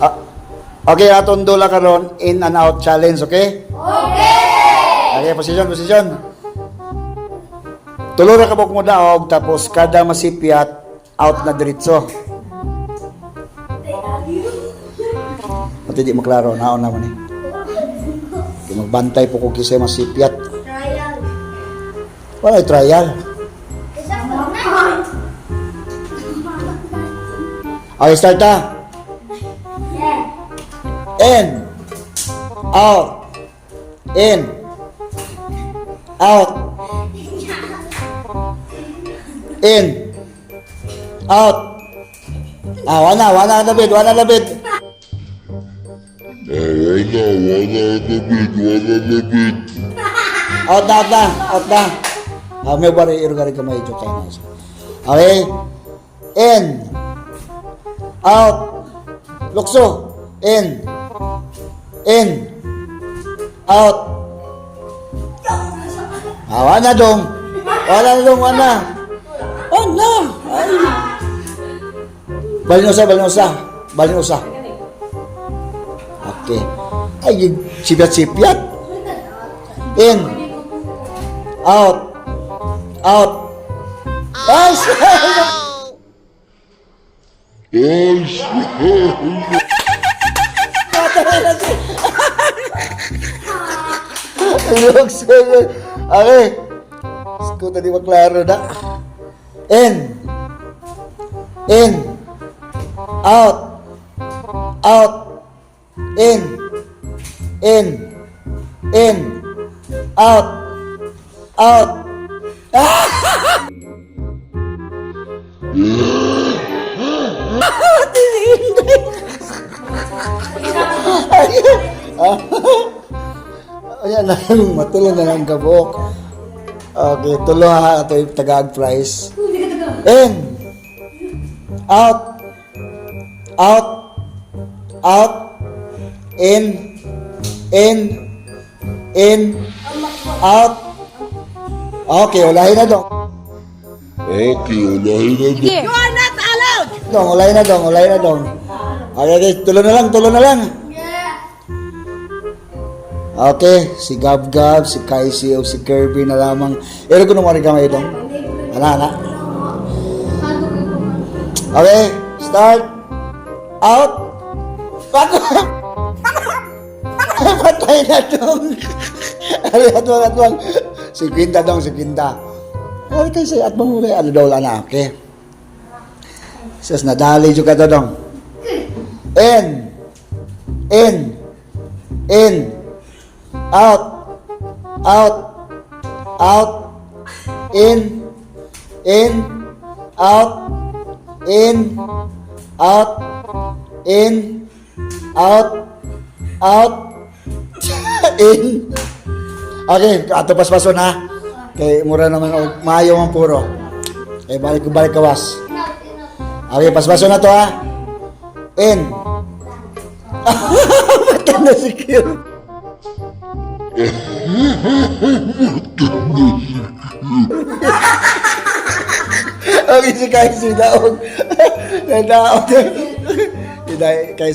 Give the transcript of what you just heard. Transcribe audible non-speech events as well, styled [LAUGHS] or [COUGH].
Ah, okay, atong dula karon in and out challenge, okay? Okay! Okay, position, position. Tulo ra ka mo daog tapos kada masipyat out na diretso. Pati di maklaro, naon naman eh. Kaya magbantay po kung kisay masipyat. Trial. Wala trial. Na. Okay, start ta. In. Out. In. Out. In. Out. Ah, wala, wala labid, wala labid. Ah, wala, wala labid, wala labid. Out na, out na, out na. Ah, may bari, irugari ka may joke tayo na. Okay. In. Out. Lukso. In. In. Out. Ah, wala dong. Wala na dong, wala. Wala. Ay. Balin usa, balin usa. Balin usa. Okay. Ay, sipyat-sipyat. In. Out. Out. Ay, [LAUGHS] Ay, Look, sir. Okay. Skuta di maklaro na. In. In. Out. Out. In. In. In. Out. Out. Ayan [LAUGHS] na lang, [LAUGHS] matulong na lang kabok. Okay, tulo ha, ito yung tagaag price. In. Out. Out. Out. In. In. In. Out. Okay, ulahin na dong. Okay, ulahin na doon. You are not allowed! Dong, ulahin na dong, ulahin na dong. Okay, okay, tulo na lang, tulo na lang. Okay, si Gab Gab, si Kaisi, o si Kirby na lamang. Ero ko nung kamay dong. Ana, ana. Okay, start. Out. Pato. [LAUGHS] Patay na dong. Ano [LAUGHS] atwang atwang. Si Quinta dong, si Quinta. Ay, kasi at mamuli, ano daw na, okay. Sas nadali juga to dong. In. In. In. Out. Out. Out. In. In. Out. In. Out. In. Out. Out. [LAUGHS] in. Okay, ato paspason ha. Kay mura naman og maayo man puro. Kay balik balik kawas. Okay, paspason na to ha. In. [LAUGHS] Mata si Kirby. Okay, si Kai si. Daog. Si Kai